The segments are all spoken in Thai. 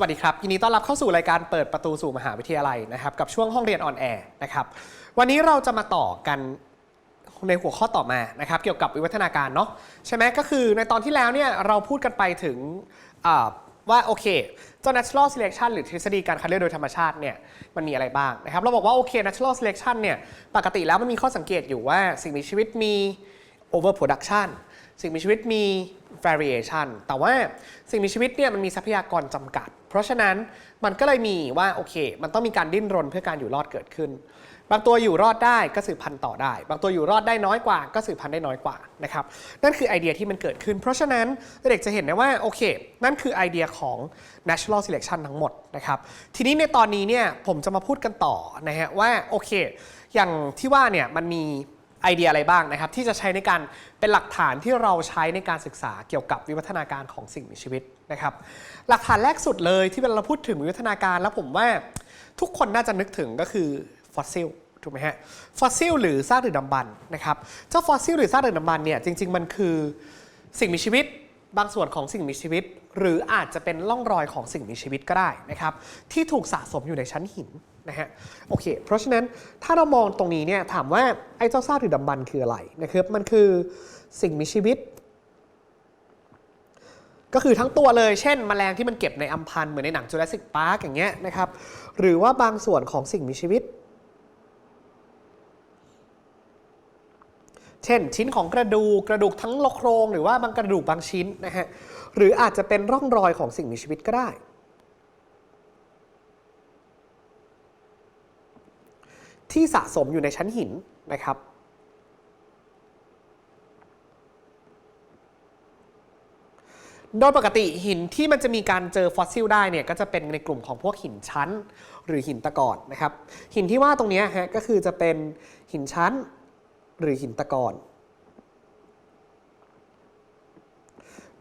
วัสดีครับยินดีต้อนรับเข้าสู่รายการเปิดประตูสู่มหาวิทยาลัยนะครับกับช่วงห้องเรียนออนแอร์นะครับวันนี้เราจะมาต่อกันในหัวข้อต่อมานะครับเกี่ยวกับวิวัฒนาการเนาะใช่ไหมก็คือในตอนที่แล้วเนี่ยเราพูดกันไปถึงว่าโอเคเจ้า natural selection หรือทฤษฎีการคัดเลือกโดยธรรมชาติเนี่ยมันมีอะไรบ้างนะครับเราบอกว่าโอเค natural selection เนี่ยปกติแล้วมันมีข้อสังเกตอยู่ว่าสิ่งมีชีวิตมี overproduction สิ่งมีชีวิตมี variation แต่ว่าสิ่งมีชีวิตเนี่ยมันมีทรัพยากรจำกัด เพราะฉะนั้นมันก็เลยมีว่าโอเค มันต้องมีการดิ้นรนเพื่อการอยู่รอดเกิดขึ้น บางตัวอยู่รอดได้ก็สืบพันธุ์ต่อได้ บางตัวอยู่รอดได้น้อยกว่า ก็สืบพันธุ์ได้น้อยกว่านะครับนั่นคือไอเดียที่มันเกิดขึ้น เพราะฉะนั้นเด็กจะเห็นได้ว่าโอเค นั่นคือไอเดียของ natural selection ทั้งหมดนะครับทีนี้ในตอนนี้เนี่ยผมจะมาพูดกันต่อนะฮะว่าโอเค อย่างที่ว่าเนี่ยมันมี ไอเดียอะไรบ้างนะครับ ที่จะใช้ในการเป็นหลักฐานที่เราใช้ในการศึกษาเกี่ยวกับวิวัฒนาการของสิ่งมีชีวิตนะครับ หลักฐานแรกสุดเลยที่เวลาเราพูดถึงวิวัฒนาการ แล้วผมว่าทุกคนน่าจะนึกถึงก็คือฟอสซิลถูกไหมฮะฟอสซิลหรือซากดึกดำบรรพ์นะครับเจ้าฟอสซิลหรือซากดึกดำบรรพ์เนี่ยจริง ๆ มันคือสิ่งมีชีวิตบางส่วนของสิ่งมีชีวิต หรืออาจจะเป็นร่องรอยของสิ่งมีชีวิตก็ได้นะครับที่ถูกสะสมอยู่ในชั้นหิน นะฮะโอเค เพราะฉะนั้นถ้าเรามองตรงนี้เนี่ยถามว่าไอ้เจ้าซากดึกดำบรรคืออะไรนะครับมันคือสิ่งมีชีวิต ก็คือทั้งตัวเลยเช่นแมลงที่มันเก็บในอัมพันเหมือนในหนังจูราสสิกพาร์กอย่างเงี้ยนะครับหรือว่าบางส่วนของสิ่งมีชีวิต เช่น ชิ้นของกระดูกกระดูกทั้งโครง หรือว่าบางกระดูกบางชิ้นนะฮะหรืออาจจะเป็นร่องรอยของสิ่งมีชีวิตก็ได้ ที่สะสมอยู่ในชั้นหินนะครับ โดยปกติหินที่มันจะมีการเจอฟอสซิลได้เนี่ยก็จะเป็นในกลุ่มของพวกหินชั้นหรือหินตะกอนนะครับ หินที่ว่าตรงนี้ฮะก็คือจะเป็นหินชั้นหรือหินตะกอน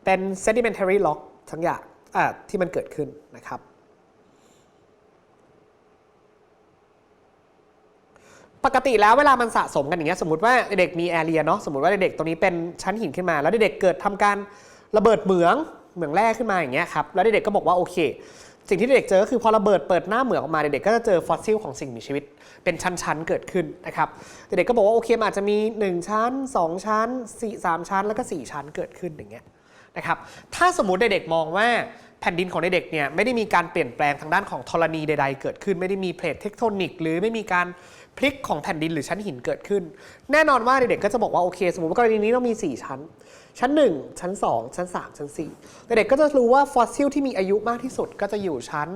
เป็น sedimentary rock ทั้งอย่างที่มันเกิดขึ้นนะครับ ปกติแล้วเวลามันสะสมกันอย่างเงี้ยสมมติว่าเด็กมีแอเรียเนาะสมมติว่าเด็กตรงนี้เป็นชั้นหินขึ้นมา แล้วเด็กเกิดทำการระเบิดเหมืองเหมืองแร่ขึ้นมาอย่างเงี้ยครับแล้วเด็กก็บอกว่าโอเค สิ่งที่เด็กเจอก็คือพอระเบิดเปิดหน้าเหมืองออกมาเด็กก็จะเจอฟอสซิลของสิ่งมีชีวิต เป็นชั้นๆเกิดขึ้นนะครับเด็กก็บอกว่าโอเคมันอาจจะมี 1 ชั้น 2 ชั้น 4 3 ชั้น แล้วก็ 4 ชั้นเกิดขึ้นอย่างเงี้ยนะครับถ้าสมมติเด็กๆมองว่าแผ่นดินของเด็กเนี่ยไม่ได้มีการเปลี่ยนแปลงทางด้านของธรณีใด ๆ เกิดขึ้น ไม่ได้มีเพลทเทคโทนิก หรือไม่มีการ พลิกของแผ่นดินหรือชั้นหินเกิดขึ้น แน่นอนว่าเด็กๆก็จะบอกว่าโอเค สมมติว่ากรณีนี้เรามี 4 ชั้น ชั้น 1 ชั้น 2 ชั้น 3 ชั้น 4 เด็กๆก็จะรู้ว่าฟอสซิลที่มีอายุมากที่สุดก็จะอยู่ชั้น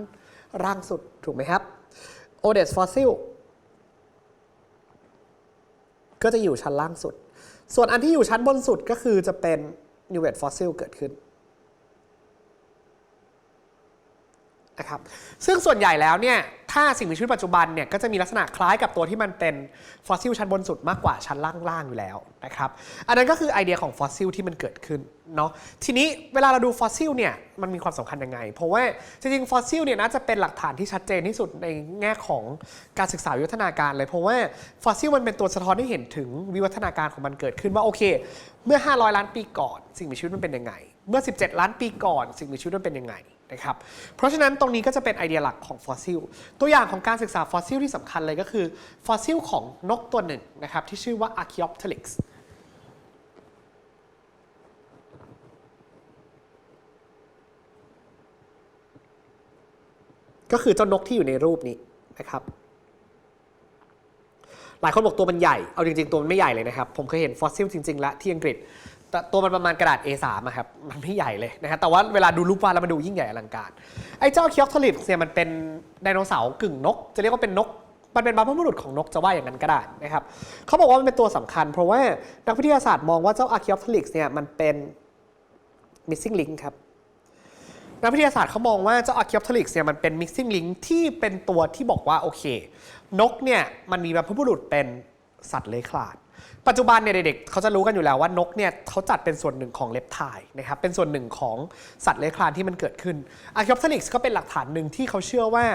ล่างสุดถูกไหมครับโอเดสฟอสซิลก็จะอยู่ชั้นล่างสุด ส่วนอันที่อยู่ชั้นบนสุดก็คือจะเป็นนิวเวตฟอสซิลเกิดขึ้น นะครับซึ่งส่วนใหญ่แล้วเนี่ยถ้าสิ่งมีชีวิตปัจจุบันเนี่ยก็จะมีลักษณะคล้ายกับตัวที่มันเป็นฟอสซิลชั้นบนสุดมากกว่าชั้นล่างๆอยู่แล้วนะครับอันนั้นก็คือไอเดียของฟอสซิลที่มันเกิดขึ้นเนาะทีนี้เวลาเราดูฟอสซิลเนี่ยมันมีความสำคัญยังไง เพราะว่าจริงๆฟอสซิลเนี่ยน่าจะเป็นหลักฐานที่ชัดเจนที่สุดในแง่ของการศึกษาวิวัฒนาการเลย เพราะว่าฟอสซิลมันเป็นตัวสะท้อนให้เห็นถึงวิวัฒนาการของมันเกิดขึ้นว่าโอเค เมื่อ 500 ล้านปีก่อน สิ่งมีชีวิตมันเป็นยังไง เมื่อ 17 ล้านปีก่อน สิ่งมีชีวิตมันเป็นยังไง นะครับ เพราะฉะนั้นตรงนี้ก็จะเป็นไอเดียหลักของฟอสซิล ตัวอย่างของการศึกษาฟอสซิลที่สำคัญเลยก็คือฟอสซิลของนกตัวหนึ่งนะครับที่ชื่อว่า Archaeopteryx ก็คือเจ้านกที่อยู่ในรูปนี้นะครับหลายคนบอกตัวมันใหญ่ เอาจริงๆ ตัวมันไม่ใหญ่เลยนะครับ ผมเคยเห็นฟอสซิลจริง ๆ แล้วที่อังกฤษ ต,ตัวมันประมาณกระดาษ A3 อะครับ มันไม่ใหญ่เลยนะครับแต่ว่าเวลาดูรูปวาดแล้วมันดูยิ่งใหญ่อลังการ ไอ้เจ้าคิออกทลิปเนี่ยมันเป็นไดโนเสาร์กึ่งนก จะเรียกว่าเป็นนก มันเป็นบรรพบุรุษของนกจะว่าอย่างนั้นก็ได้นะครับเขาบอกว่ามันเป็นตัวสำคัญ เพราะว่านักวิทยาศาสตร์มองว่าเจ้า Archaeopteryx เนี่ยมันเป็น missing link ครับนักวิทยาศาสตร์เขามองว่าเจ้า Archaeopteryx เนี่ยมันเป็น missing link ที่เป็นตัวที่บอกว่า โอเค นกเนี่ยมันมีบรรพบุรุษเป็นสัตว์เลื้อยคลาน ปัจจุบันเนี่ยเด็กๆเขาจะรู้กันอยู่แล้วว่านกเนี่ยเขาจัดเป็นส่วนหนึ่งของเล็บไทนะครับเป็นส่วนหนึ่งของสัตว์เลื้อยคลานที่มันเกิดขึ้น Archaeopteryx ก็เป็นหลักฐานหนึ่งที่เขาเชื่อว่า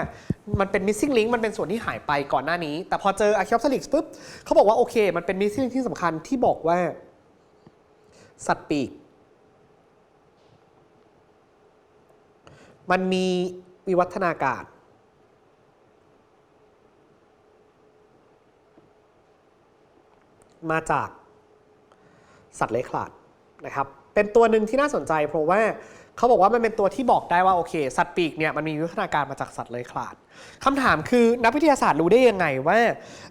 มันเป็น missing link มันเป็นส่วนที่หายไปก่อนหน้านี้ แต่พอเจอ Archaeopteryx ปุ๊บเขาบอกว่าโอเค มันเป็น missing link ที่สำคัญที่บอกว่า สัตว์ปีกมันมีวิวัฒนาการ มาจากสัตว์เลื้อยคลานนะครับ เป็นตัวหนึ่งที่น่าสนใจ เพราะว่าเขาบอกว่ามันเป็นตัวที่บอกได้ว่าโอเค สัตว์ปีกเนี่ยมันมีวิวัฒนาการมาจากสัตว์เลื้อยคลานคำถามคือนักวิทยาศาสตร์รู้ได้ยังไงว่า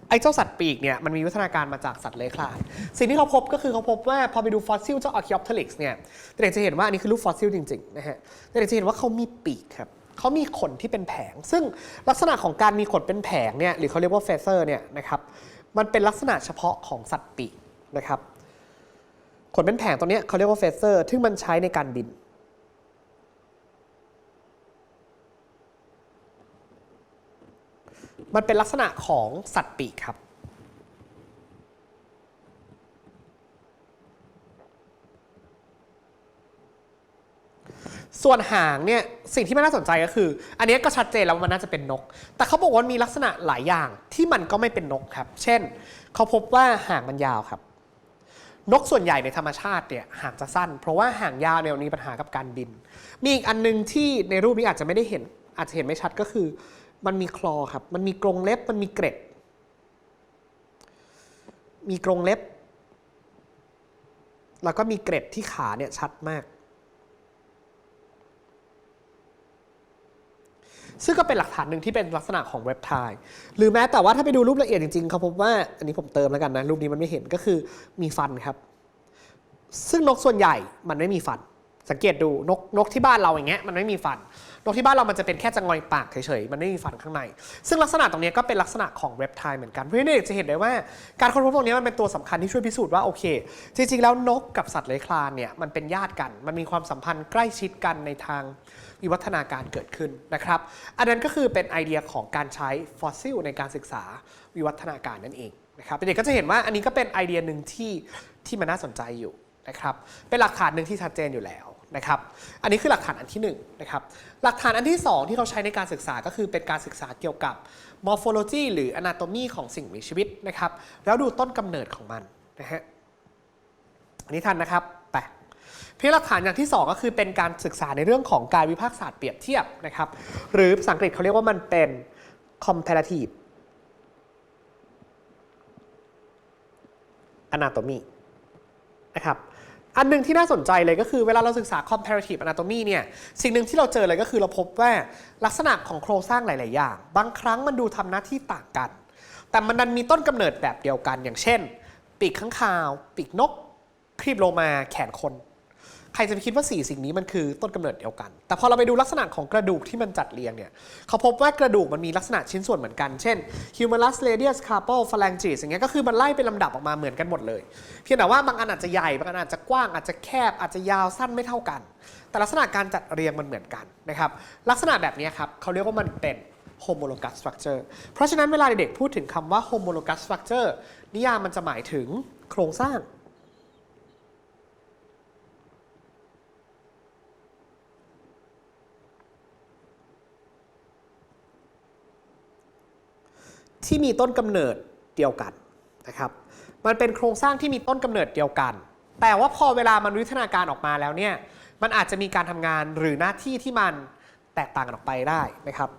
ไอ้เจ้าสัตว์ปีกเนี่ยมันมีวิวัฒนาการมาจากสัตว์เลื้อยคลาน สิ่งที่เขาพบก็คือเขาพบว่าพอไปดูฟอสซิลเจ้า Archaeopteryx เนี่ยเด็กจะเห็นว่าอันนี้คือรูปฟอสซิลจริงๆนะฮะเด็กจะเห็นว่าเขามีปีกครับ เขามีขนที่เป็นแผง ซึ่งลักษณะของการมีขนเป็นแผงเนี่ยหรือเขาเรียกว่าเฟเซอร์เนี่ยนะครับมันเป็นลักษณะเฉพาะของสัตว์ปีกนะครับขนเป็นแผงตัวเนี้ยเขาเรียกว่าเฟเซอร์ซึ่งมันใช้ในการบินมันเป็นลักษณะของสัตว์ปีกครับ ส่วนหางเนี่ยสิ่งที่มันน่าสนใจก็คือ อันนี้ก็ชัดเจนแล้วว่ามันน่าจะเป็นนก แต่เขาบอกว่ามีลักษณะหลายอย่างที่มันก็ไม่เป็นนกครับ เช่น เขาพบว่าหางมันยาวครับ นกส่วนใหญ่ในธรรมชาติเนี่ยหางจะสั้น เพราะว่าหางยาวเนี่ยมีปัญหากับการบิน มีอีกอันนึงที่ในรูปนี้อาจจะไม่ได้เห็น อาจจะเห็นไม่ชัดก็คือ มันมีคลอครับ มันมีกรงเล็บ มันมีเกร็ด มีกรงเล็บ แล้วก็มีเกร็ดที่ขาเนี่ยชัดมาก ซึ่งก็เป็นหลักฐานหนึ่งที่เป็นลักษณะของเว็บไทล์หรือแม้แต่ว่าถ้าไปดูรูปละเอียดจริงๆเขาพบว่าอันนี้ผมเติมแล้วกันนะ รูปนี้มันไม่เห็นก็คือมีฟันครับ ซึ่งนกส่วนใหญ่มันไม่มีฟัน สังเกตดูนกนกที่บ้านเราอย่างเงี้ยมันไม่มีฟัน นกที่บ้านเรามันจะเป็นแค่จะงอยปากเฉยๆ มันไม่มีฟันข้างใน ซึ่งลักษณะตรงนี้ก็เป็นลักษณะของเว็บไทล์เหมือนกัน เพราะฉะนั้นเด็กจะเห็นได้ว่าการค้นพบตรงนี้มันเป็นตัวสำคัญที่ช่วยพิสูจน์ว่าโอเค จริงๆ แล้วนกกับสัตว์เลื้อยคลานเนี่ยมันเป็นญาติกัน มันมีความสัมพันธ์ใกล้ชิดกันในทางวิวัฒนาการเกิดขึ้นนะครับ อันนั้นก็คือเป็นไอเดียของการใช้ฟอสซิลในการศึกษาวิวัฒนาการนั่นเองนะครับเด็กก็จะเห็นว่าอันนี้ก็เป็นไอเดียหนึ่งที่ที่มันน่าสนใจอยู่นะครับ เป็นหลักฐานหนึ่งที่ชัดเจนอยู่แล้ว นะครับ อันนี้คือหลักฐานอันที่หนึ่งนะครับ หลักฐานอันที่สองที่เขาใช้ในการศึกษาก็คือเป็นการศึกษาเกี่ยวกับ morphology หรือ anatomy ของสิ่งมีชีวิตนะครับ แล้วดูต้นกำเนิดของมันนะฮะ อันนี้ทันนะครับไปเพียงหลักฐานอย่างที่ 2 ก็คือเป็นการศึกษาในเรื่องของการวิพากษ์ศาสตร์เปรียบเทียบนะครับ หรือภาษาอังกฤษเขาเรียกว่ามันเป็น comparative anatomy นะครับ อันหนึ่งที่น่าสนใจเลยก็คือเวลาเราศึกษา comparative anatomy เนี่ย สิ่งหนึ่งที่เราเจอเลยก็คือเราพบว่าลักษณะของโครงสร้างหลาย ๆ อย่าง บางครั้งมันดูทำหน้าที่ต่างกัน แต่มันดันมีต้นกำเนิดแบบเดียวกัน อย่างเช่น ปีกข้างคาว ปีกนกครีบโลมา แขนคน ใครจะไปคิดว่าสี่สิ่งนี้มันคือต้นกำเนิดเดียวกัน แต่พอเราไปดูลักษณะของกระดูกที่มันจัดเรียงเนี่ยเขาพบว่ากระดูกมันมีลักษณะชิ้นส่วนเหมือนกันเช่น humerus radius carpal phalanges อย่างเงี้ยก็คือมันไล่เป็นลำดับออกมาเหมือนกันหมดเลย เพียงแต่ว่าบางอันอาจจะใหญ่บางอันอาจจะกว้างอาจจะแคบอาจจะยาวสั้นไม่เท่ากัน แต่ลักษณะการจัดเรียงมันเหมือนกันนะครับลักษณะแบบนี้ครับเขาเรียกว่ามันเป็น homologous structure เพราะฉะนั้นเวลาเด็กๆพูดถึงคำว่า homologous structure นิยามมันจะหมายถึงโครงสร้าง ที่มีต้นกำเนิดเดียวกันนะครับ มันเป็นโครงสร้างที่มีต้นกำเนิดเดียวกัน แต่ว่าพอเวลามันวิวัฒนาการออกมาแล้วเนี่ย มันอาจจะมีการทำงานหรือหน้าที่ที่มันแตกต่างกันออกไปได้นะครับ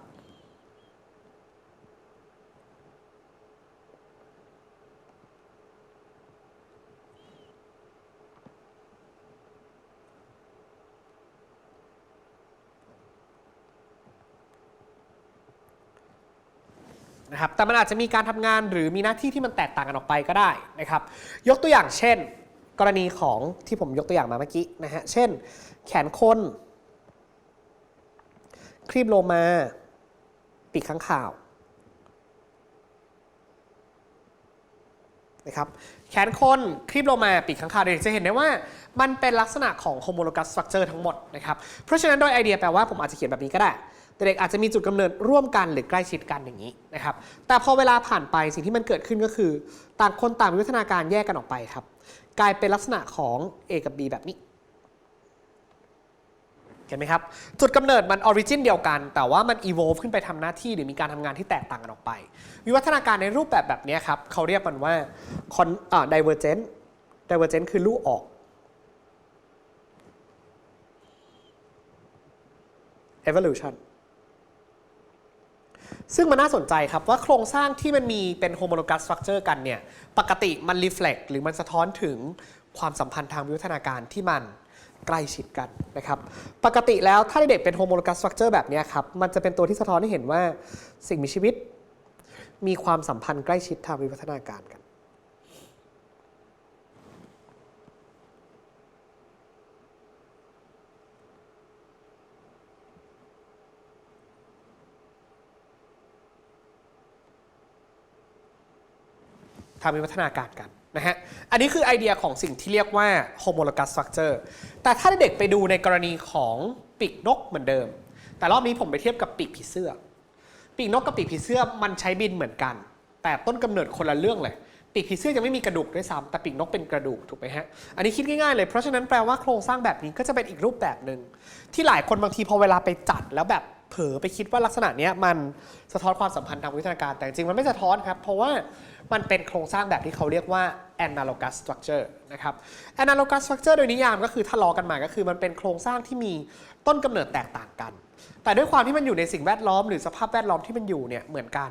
นะครับแต่มันอาจจะมีการทำงานหรือมีหน้าที่ที่มันแตกต่างกันออกไปก็ได้นะครับยกตัวอย่างเช่น กรณีของที่ผมยกตัวอย่างมาเมื่อกี้นะฮะเช่น แขนคน ครีบโลมาปีกข้างข่าวนะครับแขนคนครีบโลมาปีกข้างข่าวเด็กจะเห็นได้ว่ามันเป็นลักษณะของ homologous structure ทั้งหมดนะครับเพราะฉะนั้นโดยไอเดียแปลว่าผมอาจจะเขียนแบบนี้ก็ได้ แต่เด็กอาจจะมีจุดกำเนิดร่วมกันหรือใกล้ชิดกันอย่างนี้นะครับ แต่พอเวลาผ่านไปสิ่งที่มันเกิดขึ้นก็คือ ต่างคนต่างวิวัฒนาการแยกกันออกไปครับ กลายเป็นลักษณะของ A กับ B แบบนี้เห็นไหมครับ จุดกำเนิดมันออริจินเดียวกัน แต่ว่ามัน evolve ขึ้นไปทำหน้าที่หรือมีการทำงานที่แตกต่างกันออกไป วิวัฒนาการในรูปแบบแบบนี้ครับเขาเรียกมันว่า con อ่า divergent divergent คือลูกออก evolution ซึ่งมันน่าสนใจครับว่าโครงสร้างที่มันมีเป็นโฮโมโลกัสสตรัคเจอร์กันเนี่ย ปกติมันรีเฟล็กหรือมันสะท้อนถึงความสัมพันธ์ทางวิวัฒนาการที่มันใกล้ชิดกันนะครับ ปกติแล้วถ้าเด็กเป็นโฮโมโลกัสสตรัคเจอร์แบบเนี้ยครับ มันจะเป็นตัวที่สะท้อนให้เห็นว่าสิ่งมีชีวิต มีความสัมพันธ์ใกล้ชิดทางวิวัฒนาการกัน ทำวิวัฒนาการกันนะฮะ อันนี้คือไอเดียของสิ่งที่เรียกว่า homologous structure แต่ถ้าเด็กไปดูในกรณีของปีกนกเหมือนเดิม แต่รอบนี้ผมไปเทียบกับปีกผีเสื้อ ปีกนกกับปีกผีเสื้อมันใช้บินเหมือนกัน แต่ต้นกำเนิดคนละเรื่องเลย ปีกผีเสื้อยังไม่มีกระดูกด้วยซ้ำแต่ปีกนกเป็นกระดูกถูกไหมฮะ อันนี้คิดง่ายๆเลย เพราะฉะนั้นแปลว่าโครงสร้างแบบนี้ก็จะเป็นอีกรูปแบบหนึ่งที่หลายคนบางทีพอเวลาไปจัดแล้วแบบ เผลอไปคิดว่าลักษณะเนี้ยมันสะท้อนความสัมพันธ์ทางวิทยาการ แต่จริงมันไม่สะท้อนครับ เพราะว่ามันเป็นโครงสร้างแบบที่เขาเรียกว่า analogous structure นะครับ analogous structure โดยนิยามก็คือถ้าล้อกันมาก็คือมันเป็นโครงสร้างที่มีต้นกำเนิดแตกต่างกัน แต่ด้วยความที่มันอยู่ในสิ่งแวดล้อมหรือสภาพแวดล้อมที่มันอยู่เนี่ยเหมือนกัน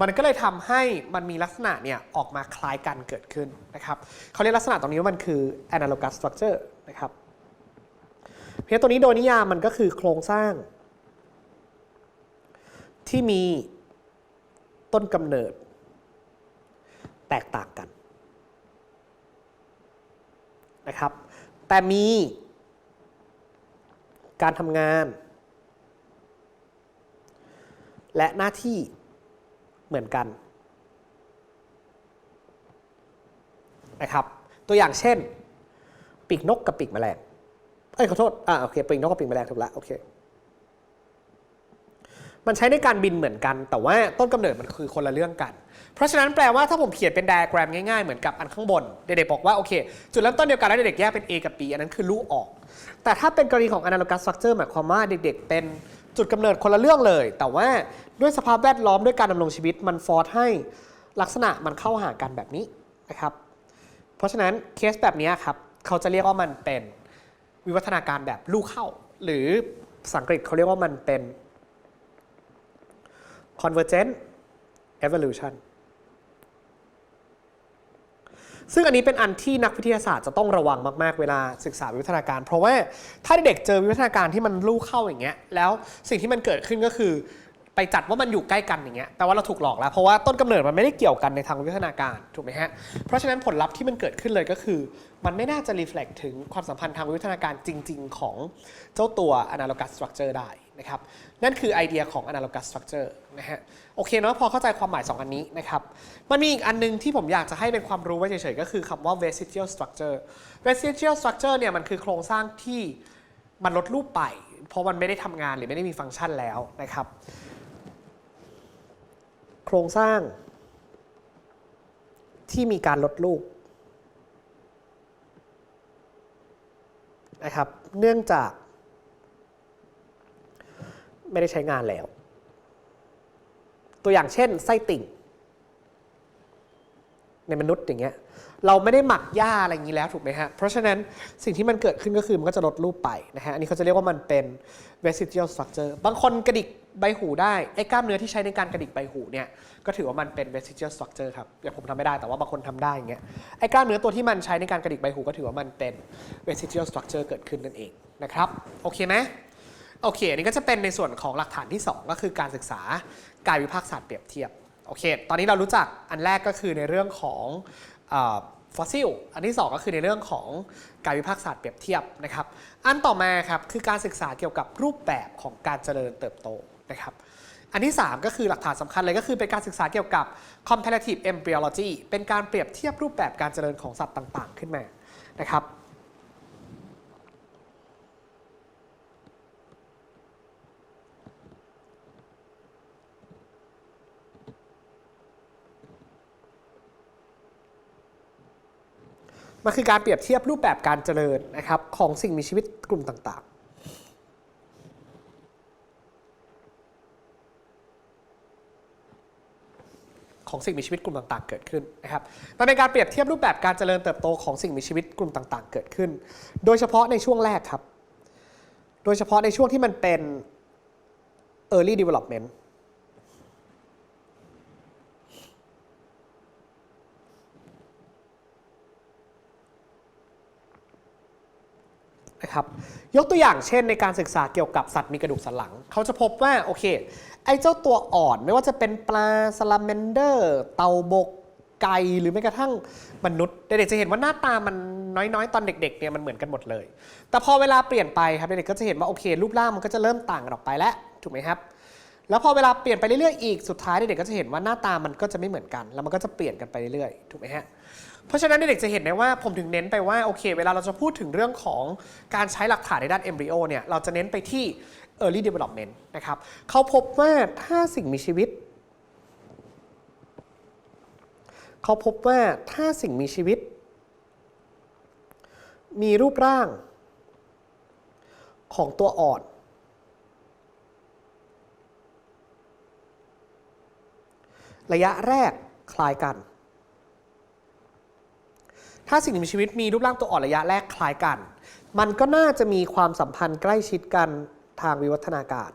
มันก็เลยทำให้มันมีลักษณะเนี่ยออกมาคล้ายกันเกิดขึ้นนะครับเขาเรียกลักษณะตรงนี้ว่ามันคือ analogous structure นะครับเพราะตัวนี้โดยนิยามมันก็คือโครงสร้าง ที่มีต้นกำเนิด แตกต่างกันนะครับ แต่มีการทำงาน และหน้าที่เหมือนกันนะครับ ตัวอย่างเช่น ปีกนกกับปีกแมลง เอ้ยขอโทษ อ่าโอเค ปีกนกกับปีกแมลงถูกละโอเค มันใช้ในการบินเหมือนกัน แต่ว่าต้นกำเนิดมันคือคนละเรื่องกัน เพราะฉะนั้นแปลว่าถ้าผมเขียนเป็นไดอะแกรมง่ายๆ เหมือนกับอันข้างบน เด็กๆบอกว่าโอเค จุดเริ่มต้นเดียวกันแล้วเด็กๆแยกเป็น A กับ B อันนั้นคือลูกออก แต่ถ้าเป็นกรณีของ analogous structure หมายความว่าเด็กๆ เป็นจุดกำเนิดคนละเรื่องเลย แต่ว่าด้วยสภาพแวดล้อมด้วยการดำรงชีวิตมันฟอร์สให้ลักษณะมันเข้าหากันแบบนี้นะครับเพราะฉะนั้นเคสแบบนี้ครับเขาจะเรียกว่ามันเป็นวิวัฒนาการแบบลูกเข้า หรือภาษาอังกฤษเขาเรียกว่ามันเป็น convergent evolution ซึ่งอันนี้เป็นอันที่นักวิทยาศาสตร์จะต้องระวังมาก ๆ เวลาศึกษาวิวัฒนาการ เพราะว่าถ้าเด็กเจอวิวัฒนาการที่มันลูกเข้าอย่างเงี้ย แล้วสิ่งที่มันเกิดขึ้นก็คือ ไปจัดว่ามันอยู่ใกล้กันอย่างเงี้ยแปลว่าเราถูกหลอกแล้ว เพราะว่าต้นกำเนิดมันไม่ได้เกี่ยวกันในทางวิวัฒนาการถูกไหมฮะ เพราะฉะนั้นผลลัพธ์ที่มันเกิดขึ้นเลยก็คือ มันไม่น่าจะ reflect ถึงความสัมพันธ์ทางวิวัฒนาการจริง ๆ ของเจ้าตัว analogous structure ได้ นะครับ นั่นคือไอเดียของ analogous structure นะฮะ โอเคเนาะพอเข้าใจความหมาย 2 อันนี้นะครับ มันมีอีกอันนึงที่ผมอยากจะให้เป็นความรู้ไว้เฉยๆ ก็คือคำว่า vestigial structure vestigial structure เนี่ยมันคือโครงสร้างที่มันลดรูปไป เพราะมันไม่ได้ทำงานหรือไม่ได้มีฟังก์ชันแล้วนะครับ โครงสร้างที่มีการลดรูปนะครับ เนื่องจาก ไม่ได้ใช้งานแล้ว ตัวอย่างเช่นไส้ติ่ง ในมนุษย์อย่างเงี้ยเราไม่ได้หมักหญ้าอะไรอย่างนี้แล้วถูกไหมฮะ เพราะฉะนั้นสิ่งที่มันเกิดขึ้นก็คือมันก็จะลดรูปไปนะฮะ อันนี้เขาจะเรียกว่ามันเป็น vestigial structure บางคนกระดิกใบหูได้ ไอ้กล้ามเนื้อที่ใช้ในการกระดิกใบหูเนี่ย ก็ถือว่ามันเป็น vestigial structure ครับ อย่างผมทำไม่ได้แต่ว่าบางคนทำได้อย่างเงี้ย ไอ้กล้ามเนื้อตัวที่มันใช้ในการกระดิกใบหูก็ถือว่ามันเป็น vestigial structure เกิดขึ้นนั่นเองนะครับ โอเคไหม โอเคอันนี้ก็จะเป็นในส่วนของหลักฐานที่ 2 ก็คือการศึกษากายวิภาคศาสตร์เปรียบเทียบโอเค ตอนนี้เรารู้จักอันแรกก็คือในเรื่องของฟอสซิล อันที่ 2 ก็คือในเรื่องของกายวิภาคศาสตร์เปรียบเทียบนะครับ อันต่อมาครับคือการศึกษาเกี่ยวกับรูปแบบของการเจริญเติบโตนะครับ อันที่ 3 ก็คือหลักฐานสำคัญเลยก็คือเป็นการศึกษาเกี่ยวกับ comparative embryology เป็นการเปรียบเทียบรูปแบบการเจริญของสัตว์ต่าง ๆ ขึ้นมานะครับ มันคือการเปรียบเทียบรูปแบบการเจริญนะครับของสิ่งมีชีวิตกลุ่มต่างๆ ของสิ่งมีชีวิตกลุ่มต่างๆ เกิดขึ้นนะครับ มันเป็นการเปรียบเทียบรูปแบบการเจริญเติบโตของสิ่งมีชีวิตกลุ่มต่าง ๆ เกิดขึ้น โดยเฉพาะในช่วงแรกครับ โดยเฉพาะในช่วงที่มันเป็น early development นะครับยกตัวอย่างเช่นในการศึกษาเกี่ยวกับสัตว์มีกระดูกสันหลัง เขาจะพบว่าโอเคไอ้เจ้าตัวอ่อนไม่ว่าจะเป็นปลาซาลาเมนเดอร์ เต่าบกไก่หรือแม้กระทั่งมนุษย์เด็กๆจะเห็นว่าหน้าตามันน้อยๆ ตอนเด็กๆเนี่ยมันเหมือนกันหมดเลย แต่พอเวลาเปลี่ยนไปครับเด็กๆก็จะเห็นว่าโอเค รูปร่างมันก็จะเริ่มต่างกันออกไปแล้วถูกไหมครับแล้วพอเวลาเปลี่ยนไปเรื่อยๆอีกสุดท้ายเด็กๆก็จะเห็นว่าหน้าตามันก็จะไม่เหมือนกัน แล้วมันก็จะเปลี่ยนกันไปเรื่อยๆถูกไหมฮะ เพราะฉะนั้นเด็กๆจะเห็นได้ว่าผมถึงเน้นไปว่าโอเค เวลาเราจะพูดถึงเรื่องของการใช้หลักฐานในด้านเอมบริโอเนี่ยเราจะเน้นไปที่ early development นะครับเขาพบว่าถ้าสิ่งมีชีวิต เขาพบว่าถ้าสิ่งมีชีวิต มีรูปร่าง ของตัวอ่อนระยะแรกคล้ายกัน ถ้าสิ่งมีชีวิตมีรูปร่างตัวอ่อนระยะแรกคล้ายกัน มันก็น่าจะมีความสัมพันธ์ใกล้ชิดกันทางวิวัฒนาการ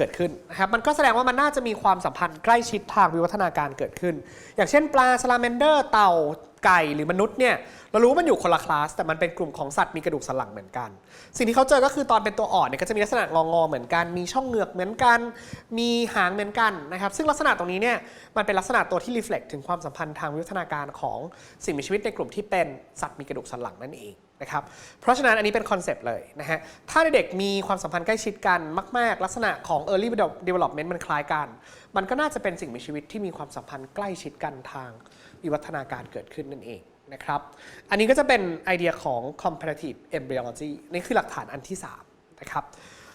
เกิดขึ้นนะครับมันก็แสดงว่ามันน่าจะมีความสัมพันธ์ใกล้ชิดทางวิวัฒนาการเกิดขึ้น อย่างเช่น ปลาซาลาเมนเดอร์ เต่าไก่หรือมนุษย์เนี่ยเรารู้ว่ามันอยู่คนละคลาส แต่มันเป็นกลุ่มของสัตว์มีกระดูกสันหลังเหมือนกัน สิ่งที่เขาเจอก็คือตอนเป็นตัวอ่อนเนี่ยก็จะมีลักษณะงองอๆเหมือนกัน มีช่องเหงือกเหมือนกัน มีหางเหมือนกันนะครับซึ่งลักษณะตรงนี้เนี่ยมันเป็นลักษณะตัวที่ reflect ถึงความสัมพันธ์ทางวิวัฒนาการของสิ่งมีชีวิตในกลุ่มที่เป็นสัตว์มีกระดูกสันหลังนั่นเอง นะครับ เพราะฉะนั้นอันนี้เป็นคอนเซปต์เลยนะฮะ ถ้าเด็กมีความสัมพันธ์ใกล้ชิดกันมาก ๆ ลักษณะของ early development มันคล้ายกัน มันก็น่าจะเป็นสิ่งมีชีวิตที่มีความสัมพันธ์ใกล้ชิดกันทางวิวัฒนาการเกิดขึ้นนั่นเองนะครับ อันนี้ก็จะเป็นไอเดียของ comparative embryology นี่คือหลักฐานอันที่3นะครับ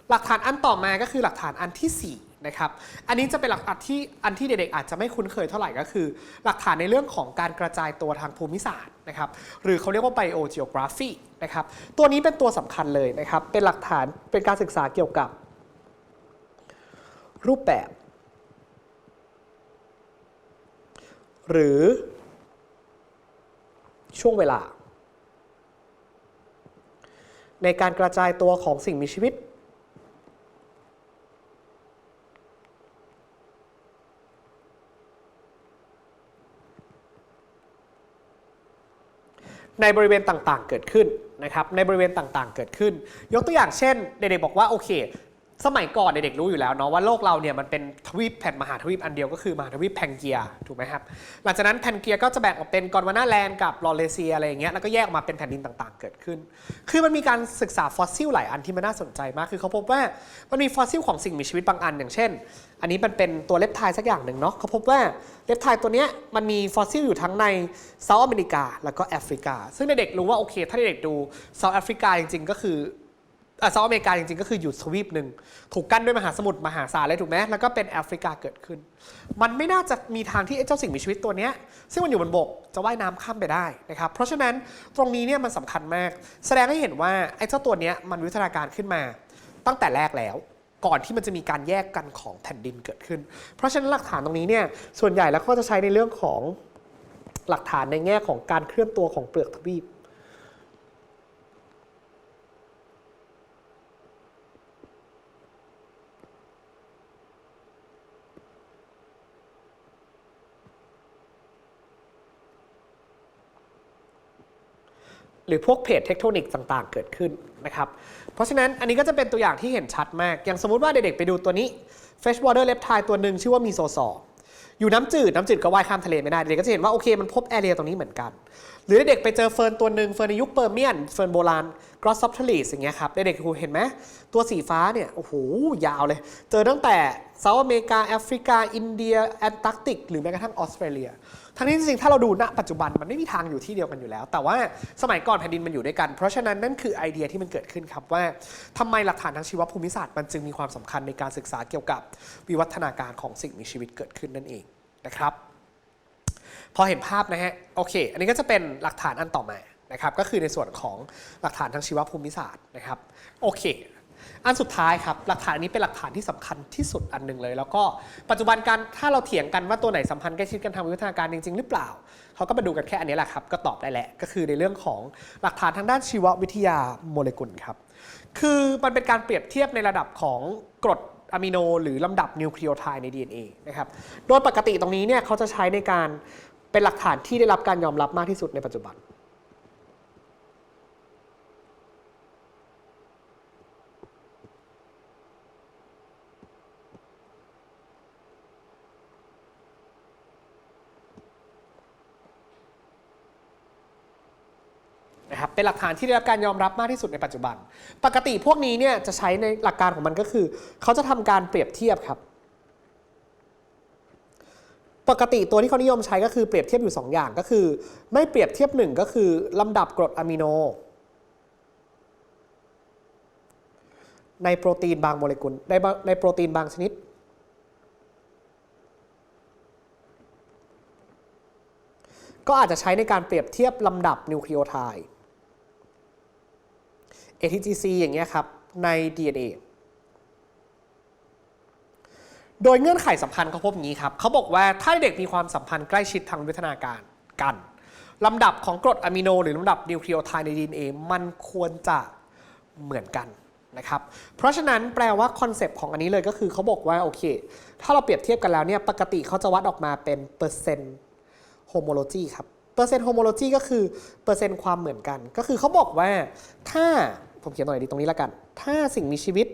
หลักฐานอันต่อมาก็คือหลักฐานอันทีสี่4 นะครับ อันนี้จะเป็นหลักฐานที่อันที่เด็กๆอาจจะไม่คุ้นเคยเท่าไหร่ก็คือ หลักฐานในเรื่องของการกระจายตัวทางภูมิศาสตร์นะครับ หรือเขาเรียกว่า biogeography นะครับ ตัวนี้เป็นตัวสำคัญเลยนะครับ เป็นหลักฐานเป็นการศึกษาเกี่ยวกับ รูปแบบ หรือช่วงเวลา ในการกระจายตัวของสิ่งมีชีวิต ในบริเวณต่างๆ เกิดขึ้นนะครับในบริเวณต่างๆ เกิดขึ้น ยกตัวอย่างเช่น เด็กๆบอกว่าโอเค สมัยก่อนเด็กๆรู้อยู่แล้วเนาะว่าโลกเราเนี่ยมันเป็นทวีปแผ่นมหาทวีปอันเดียวก็คือมหาทวีปแพนเกียถูกไหมครับหลังจากนั้นแพนเกียก็จะแบ่งออกเป็นกอนวานาแลนด์กับลอเรเซียอะไรอย่างเงี้ยแล้วก็แยกออกมาเป็นแผ่นดินต่างๆ เกิดขึ้น คือมันมีการศึกษาฟอสซิลหลายอันที่มันน่าสนใจมากคือเขาพบว่ามันมีฟอสซิลของสิ่งมีชีวิตบางอัน อย่างเช่น อันนี้มันเป็นตัวเล็บไทสักอย่างหนึ่งเนาะเขาพบว่าเล็บไทตัวเนี้ยมันมีฟอสซิลอยู่ทั้งในเซาท์อเมริกา แล้วก็แอฟริกา ซึ่งเด็กๆรู้ว่าโอเค ถ้าเด็กดูเซาท์แอฟริกาจริงๆ ก็คือเซาท์อเมริกาจริงๆ ก็คืออยู่ทวีปหนึ่งถูกกั้นด้วยมหาสมุทรมหาศาลเลยถูกไหมแล้วก็เป็นแอฟริกาเกิดขึ้น มันไม่น่าจะมีทางที่เจ้าสิ่งมีชีวิตตัวนี้ซึ่งมันอยู่บนบกจะว่ายน้ำข้ามไปได้นะครับเพราะฉะนั้นตรงนี้เนี่ยมันสำคัญมาก แสดงให้เห็นว่าไอ้เจ้าตัวนี้มันวิวัฒนาการขึ้นมาตั้งแต่แรกแล้ว ก่อนที่มันจะมีการแยกกันของแผ่นดินเกิดขึ้น เพราะฉะนั้นหลักฐานตรงนี้เนี่ยส่วนใหญ่แล้วก็จะใช้ในเรื่องของหลักฐานในแง่ของการเคลื่อนตัวของเปลือกทวีป หรือพวกเพจเทคโทนิกต่างๆ เกิดขึ้นนะครับ เพราะฉะนั้นอันนี้ก็จะเป็นตัวอย่างที่เห็นชัดมาก อย่างสมมุติว่าเด็กๆไปดูตัวนี้ freshwater reptile ตัวหนึ่งชื่อว่ามีโซซออยู่น้ำจืดน้ำจืดก็ว่ายข้ามทะเลไม่ได้ เด็กก็จะเห็นว่าโอเคมันพบแอเรียตรงนี้เหมือนกัน หรือเด็กไปเจอเฟิร์นตัวหนึ่งเฟิร์นในยุคเปอร์เมียนเฟิร์นโบราณกรอสซอฟทลีสอย่างเงี้ยครับเด็กๆเห็นไหมตัวสีฟ้าเนี่ยโอ้โหยาวเลย เจอตั้งแต่เซาท์อเมริกาแอฟริกา อินเดียแอนตาร์กติก หรือแม้กระทั่งออสเตรเลีย ทั้งนี้จริงๆ ถ้าเราดูณปัจจุบันมันไม่มีทางอยู่ที่เดียวกันอยู่แล้ว แต่ว่าสมัยก่อนแผ่นดินมันอยู่ด้วยกัน เพราะฉะนั้นนั่นคือไอเดียที่มันเกิดขึ้นครับว่าทำไมหลักฐานทางชีวภูมิศาสตร์มันจึงมีความสำคัญในการศึกษาเกี่ยวกับวิวัฒนาการของสิ่งมีชีวิตเกิดขึ้นนั่นเองนะครับ พอเห็นภาพนะฮะโอเค อันนี้ก็จะเป็นหลักฐานอันต่อมานะครับก็คือในส่วนของหลักฐานทางชีวภูมิศาสตร์นะครับโอเค อันสุดท้ายครับหลักฐานนี้เป็นหลักฐานที่สำคัญที่สุดอันหนึ่งเลย แล้วก็ปัจจุบันการถ้าเราเถียงกันว่าตัวไหนสัมพันธ์ใกล้ชิดกันทางวิวัฒนาการจริง ๆ หรือเปล่าเขาก็มาดูกันแค่อันนี้แหละครับก็ตอบได้แหละก็คือในเรื่องของหลักฐานทางด้านชีววิทยาโมเลกุลครับคือมันเป็นการเปรียบเทียบในระดับของกรดอะมิโน หรือลำดับนิวคลีโอไทด์ใน DNA นะครับโดยปกติตรงนี้เนี่ยเขาจะใช้ในการเป็นหลักฐานที่ได้รับการยอมรับมากที่สุดในปัจจุบัน นะครับ เป็นหลักฐานที่ได้รับการยอมรับมากที่สุดในปัจจุบัน ปกติพวกนี้เนี่ยจะใช้ในหลักการของมันก็คือ เขาจะทำการเปรียบเทียบครับ ปกติตัวที่เขานิยมใช้ก็คือเปรียบเทียบอยู่ 2 อย่างก็คือ ไม่เปรียบเทียบหนึ่งก็คือลำดับกรดอะมิโน ในโปรตีนบางโมเลกุลในในโปรตีนบางชนิดก็อาจจะใช้ในการเปรียบเทียบลำดับนิวคลีโอไทด์ ATGC อย่างเงี้ยครับใน DNA โดยเงื่อนไขสำคัญเขาพบงนี้ครับเขาบอกว่าถ้าเด็กมีความสัมพันธ์ใกล้ชิดทางวิวัฒนาการกันลำดับของกรดอะมิโนหรือลำดับนิวคลีโอไทด์ใน DNA มันควรจะเหมือนกันนะครับ เพราะฉะนั้นแปลว่าคอนเซปต์ของอันนี้เลยก็คือเขาบอกว่าโอเค ถ้าเราเปรียบเทียบกันแล้วเนี่ยปกติเขาจะวัดออกมาเป็นเปอร์เซ็นต์โฮโมโลจีครับ เปอร์เซ็นต์โฮโมโลจีก็คือเปอร์เซ็นต์ความเหมือนกัน ก็คือเขาบอกว่าถ้าผมเขียนหน่อยดีตรงนี้แล้วกัน ถ้าสิ่งมีชีวิต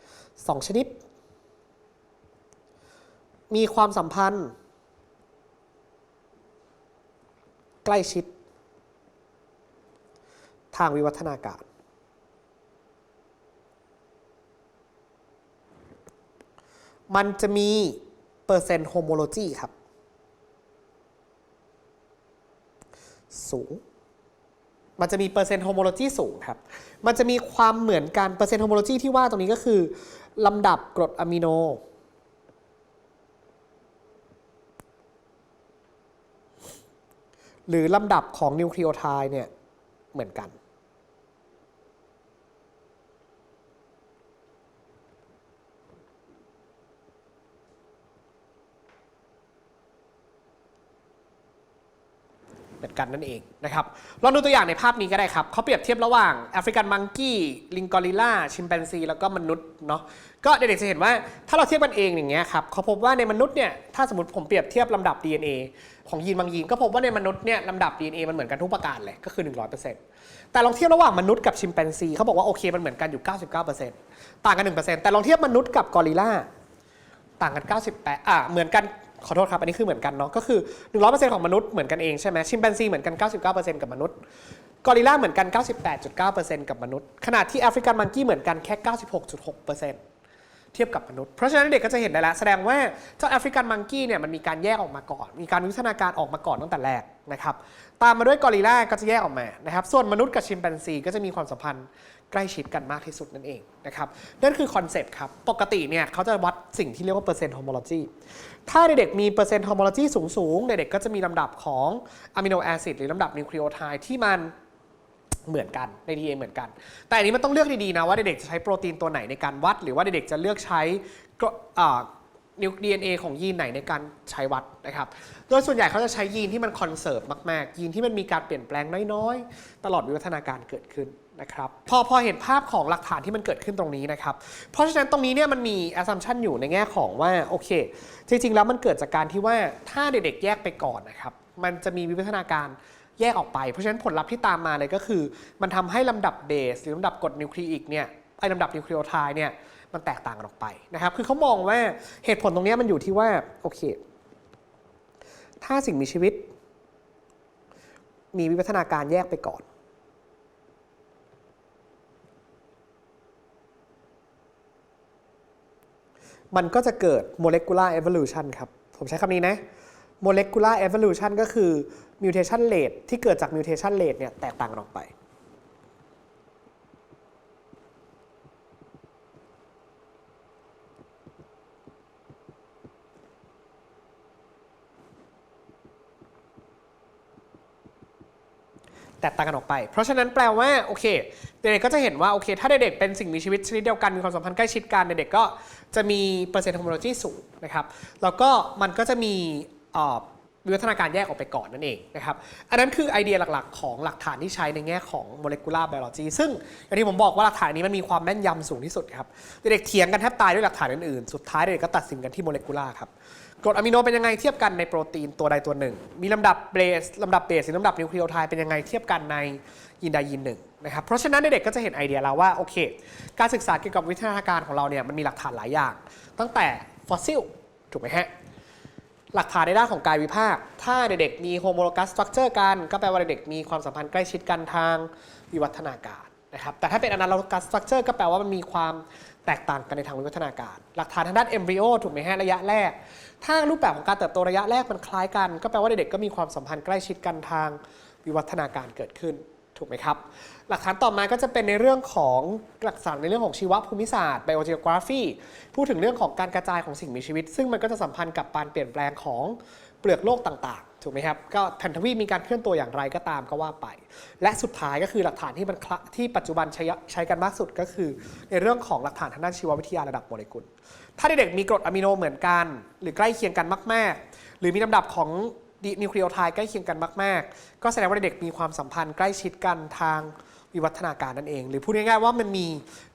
2 ชนิด มีความสัมพันธ์ ใกล้ชิด ทางวิวัฒนาการ มันจะมีเปอร์เซ็นต์โฮโมโลจีครับ สูง มันจะมีเปอร์เซ็นต์โฮโมโลจีสูงครับ มันจะมีความเหมือนกันเปอร์เซ็นต์โฮโมโลจีที่ว่าตรงนี้ก็คือ ลำดับกรดอะมิโน หรือลำดับของนิวคลีโอไทด์เนี่ยเหมือนกัน เหมือนกันนั่นเองนะครับลองดูตัวอย่างในภาพนี้ก็ได้ครับเขาเปรียบเทียบระหว่างแอฟริกันมังกี้ลิงกอริลลาชิมแปนซีแล้วก็มนุษย์เนาะก็เด็กๆจะเห็นว่าถ้าเราเทียบกันเองอย่างเงี้ยครับเขาพบว่าในมนุษย์เนี่ยถ้าสมมติผมเปรียบเทียบลำดับ DNA ของยีนบางยีนก็พบว่าในมนุษย์เนี่ยลำดับ DNA มันเหมือนกันทุกประการเลยก็คือ 100%แต่ลองเทียบระหว่างมนุษย์กับชิมแปนซีเขาบอกว่าโอเคมันเหมือนกันอยู่ 99%ต่างกัน 1%แต่ลองเทียบมนุษย์กับกอริลลาต่างกัน 98อะเหมือนกัน ขอโทษครับ อันนี้คือเหมือนกันเนาะก็คือ 100%ของมนุษย์เหมือนกันเองใช่ไหมชิมแปนซีเหมือนกัน 99%กับมนุษย์กอริลลาเหมือนกัน 98.9%กับมนุษย์ขณะที่แอฟริกันมังกี้เหมือนกันแค่ 96.6%เทียบกับมนุษย์ เพราะฉะนั้นเด็กก็จะเห็นได้แล้ว แสดงว่าเจ้าแอฟริกันมังกี้เนี่ยมันมีการแยกออกมาก่อน มีการวิวัฒนาการออกมาก่อนตั้งแต่แรกนะครับ ตามมาด้วยกอริลลาก็จะแยกออกมานะครับ ส่วนมนุษย์กับชิมแปนซีก็จะมีความสัมพันธ์ ใกล้ชิดกันมากที่สุดนั่นเองนะครับนั่นคือคอนเซปต์ครับ ปกติเนี่ยเขาจะวัดสิ่งที่เรียกว่าเปอร์เซ็นต์โฮโมโลจีถ้าเด็กๆมีเปอร์เซ็นต์โฮโมโลจีสูงๆ เด็กๆก็จะมีลำดับของอะมิโนแอซิดหรือลำดับนิวคลีโอไทด์ที่มันเหมือนกันใน DNA เหมือนกัน แต่อันนี้มันต้องเลือกดีๆนะว่าเด็กๆจะใช้โปรตีนตัวไหนในการวัด หรือว่าเด็กๆจะเลือกใช้ก็อ่านิว DNA ของยีนไหนในการใช้วัดนะครับ โดยส่วนใหญ่เขาจะใช้ยีนที่มันคอนเซิร์ฟมาก ๆ ยีนที่มันมีการเปลี่ยนแปลงน้อย ๆ ตลอดวิวัฒนาการเกิดขึ้น นะครับพอพอเห็นภาพของหลักฐานที่มันเกิดขึ้นตรงนี้นะครับ เพราะฉะนั้นตรงนี้เนี่ยมันมี assumption อยู่ในแง่ของว่าโอเค จริง ๆ แล้วมันเกิดจากการที่ว่าถ้าเด็กๆแยกไปก่อนนะครับ มันจะมีวิวัฒนาการแยกออกไป เพราะฉะนั้นผลลัพธ์ที่ตามมาเลยก็คือ มันทำให้ลำดับเบสหรือลำดับกรดนิวคลีอิกเนี่ยไอ้ลำดับนิวคลีโอไทด์เนี่ยมันแตกต่างกันออกไปนะครับ คือเขามองว่าเหตุผลตรงนี้มันอยู่ที่ว่าโอเค ถ้าสิ่งมีชีวิต มีวิวัฒนาการแยกไปก่อน มันก็จะเกิด molecular evolution ครับ ผมใช้คำนี้นะ molecular evolution ก็คือ mutation rate ที่เกิดจาก mutation rate เนี่ยแตกต่างออกไป แตกต่างกันออกไป เพราะฉะนั้นแปลว่าโอเคเด็กๆก็จะเห็นว่าโอเค ถ้าเด็กๆเป็นสิ่งมีชีวิตชนิดเดียวกันมีความสัมพันธ์ใกล้ชิดกันเด็กๆก็จะมีเปอร์เซ็นต์โฮโมโลจีสูงนะครับแล้วก็มันก็จะมีวิวัฒนาการแยกออกไปก่อนนั่นเองนะครับ อันนั้นคือไอเดียหลักๆ ของหลักฐานที่ใช้ในแง่ของ molecular biology ซึ่งอย่างที่ผมบอกว่าหลักฐานนี้มันมีความแม่นยำสูงที่สุดครับ เด็กๆเถียงกันแทบตายด้วยหลักฐานอื่นๆ สุดท้ายเด็กๆก็ตัดสินกันที่ molecular ครับ กรดอะมิโนเป็นยังไงเทียบกันในโปรตีนตัวใดตัวหนึ่ง มีลำดับเบสลำดับเบสหรือลำดับนิวคลีโอไทด์เป็นยังไงเทียบกันในยีนใดยีนหนึ่งนะครับเพราะฉะนั้นเด็กๆก็จะเห็นไอเดียแล้วว่าโอเค การศึกษาเกี่ยวกับวิทยาการของเราเนี่ยมันมีหลักฐานหลายอย่าง ตั้งแต่ฟอสซิลถูกไหมฮะหลักฐานในด้านของกายวิภาค ถ้าเด็กๆมีโฮโมโลกัสสตรัคเจอร์กันก็แปลว่าเด็กๆมีความสัมพันธ์ใกล้ชิดกันทางวิวัฒนาการนะครับแต่ถ้าเป็นอนาโลกัสสตรัคเจอร์ก็แปลว่ามันมีความแตกต่างกันในทางวิวัฒนาการ หลักฐานทางด้านเอมบริโอถูกไหมฮะระยะแรก ถ้ารูปแบบของการเติบโตระยะแรกมันคล้ายกัน ก็แปลว่าเด็กๆก็มีความสัมพันธ์ใกล้ชิดกันทางวิวัฒนาการเกิดขึ้นถูกไหมครับ หลักฐานต่อมาก็จะเป็นในเรื่องของหลักฐานในเรื่องของชีวภูมิศาสตร์ biogeography พูดถึงเรื่องของการกระจายของสิ่งมีชีวิต ซึ่งมันก็จะสัมพันธ์กับการเปลี่ยนแปลงของเปลือกโลกต่างๆ ถูกไหมครับ ก็แผ่นทวีปมีการเคลื่อนตัวอย่างไรก็ตามก็ว่าไป และสุดท้ายก็คือหลักฐานที่มันที่ปัจจุบันใช้ใช้กันมากสุดก็คือ ในเรื่องของหลักฐานทางด้านชีววิทยาระดับโมเลกุล ถ้าเด็กๆมีกรดอะมิโนเหมือนกัน หรือใกล้เคียงกันมาก ๆ หรือมีลำดับของนิวคลีโอไทด์ใกล้เคียงกันมาก ๆ ก็แสดงว่าเด็กๆมีความสัมพันธ์ใกล้ชิดกันทางวิวัฒนาการนั่นเอง หรือพูดง่ายๆว่ามันมี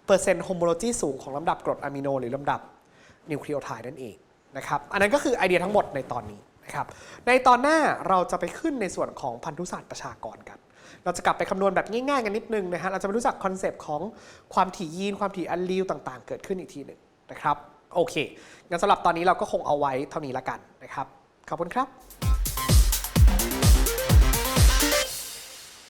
เปอร์เซ็นต์โฮโมโลจีสูงของลำดับกรดอะมิโนหรือลำดับนิวคลีโอไทด์นั่นเองนะครับ อันนั้นก็คือไอเดียทั้งหมดในตอนนี้นะครับ ในตอนหน้าเราจะไปขึ้นในส่วนของพันธุศาสตร์ประชากรกัน เราจะกลับไปคำนวณแบบง่ายๆกันนิดนึงนะฮะ เราจะไปรู้จักคอนเซปต์ของความถี่ยีน ความถี่อัลลีลต่างๆ เกิดขึ้นอีกทีหนึ่งนะครับ โอเคงั้นสำหรับตอนนี้เราก็คงเอาไว้เท่านี้ละกันนะครับขอบคุณครับ